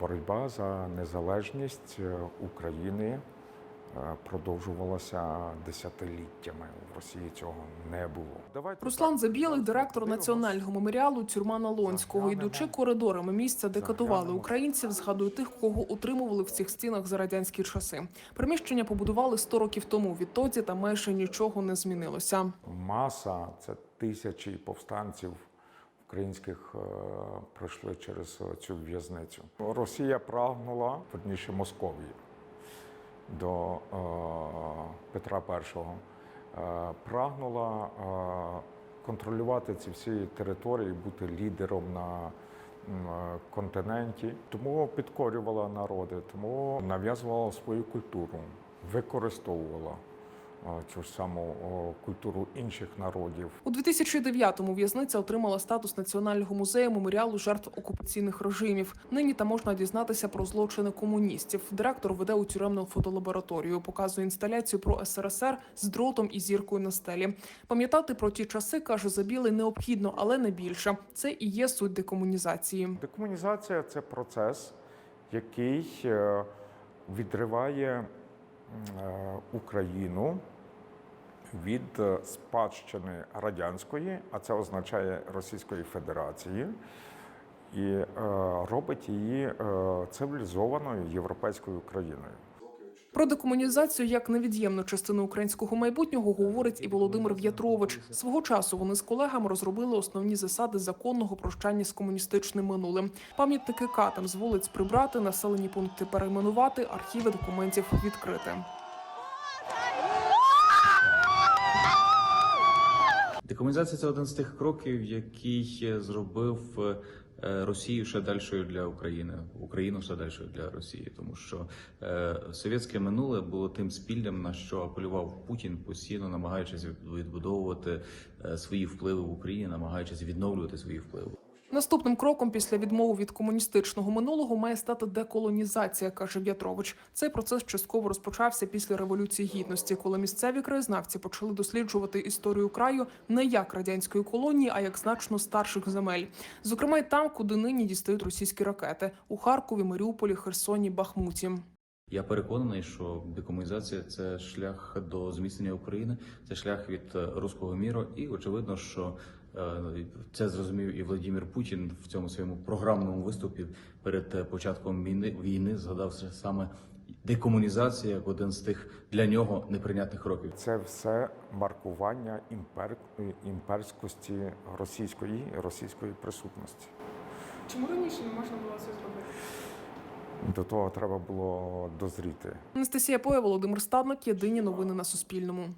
Боротьба за незалежність е, України е, продовжувалася десятиліттями. В Росії цього не було. Давайте Руслан Забілий, директор національного меморіалу Тюрма Налонського, йдучи коридорами місця, де катували українців, згадує тих, кого утримували в цих стінах за радянські часи. Приміщення побудували 100 років тому. Відтоді там майже нічого не змінилося. Маса це тисячі повстанців українських е, пройшли через е, цю в'язницю. Росія прагнула, верніше Московії, до е, Петра І, прагнула контролювати ці всі території, бути лідером на континенті. Тому підкорювала народи, тому нав'язувала свою культуру, використовувала цю ж саму культуру інших народів. У 2009-му в'язниця отримала статус національного музею меморіалу жертв окупаційних режимів. Нині там можна дізнатися про злочини комуністів. Директор веде у тюремну фотолабораторію, показує інсталяцію про СРСР з дротом і зіркою на стелі. Пам'ятати про ті часи каже Забілий необхідно, але не більше. Це і є суть декомунізації. Декомунізація це процес, який е, відриває е, Україну від е, спадщини радянської, а це означає Російської Федерації, і е, робить її е, цивілізованою європейською країною. Про декомунізацію як невід'ємну частину українського майбутнього говорить і Володимир В'ятрович. Свого часу вони з колегами розробили основні засади законного прощання з комуністичним минулим. Пам'ятники катам з вулиць прибрати, населені пункти перейменувати, архіви документів відкрити. Декомунізація це один з тих кроків, який зробив е, Росію ще дальшою для України, Україну ще дальшою для Росії, тому що е, совєтське минуле було тим спільним, на що апелював Путін, постійно намагаючись відбудовувати е, свої впливи в Україні, намагаючись відновлювати свої впливи. Наступним кроком після відмови від комуністичного минулого має стати деколонізація, каже В'ятрович. Цей процес частково розпочався після революції гідності, коли місцеві краєзнавці почали досліджувати історію краю не як радянської колонії, а як значно старших земель. Зокрема, й там, куди нині дістають російські ракети у Харкові, Маріуполі, Херсоні, Бахмуті. Я переконаний, що декомунізація це шлях до зміцнення України, це шлях від е, руського міру, і очевидно, що е, це зрозумів і Владимир Путін в цьому своєму програмному виступі перед е, початком війни війни згадав саме декомунізація як один з тих для нього неприйнятних кроків. Це все маркування імпер... імперськості російської російської присутності. Чому раніше не можна було це зробити? До того треба було дозріти. Анастасія Поя, Володимир Стадник. Єдині новини на Суспільному.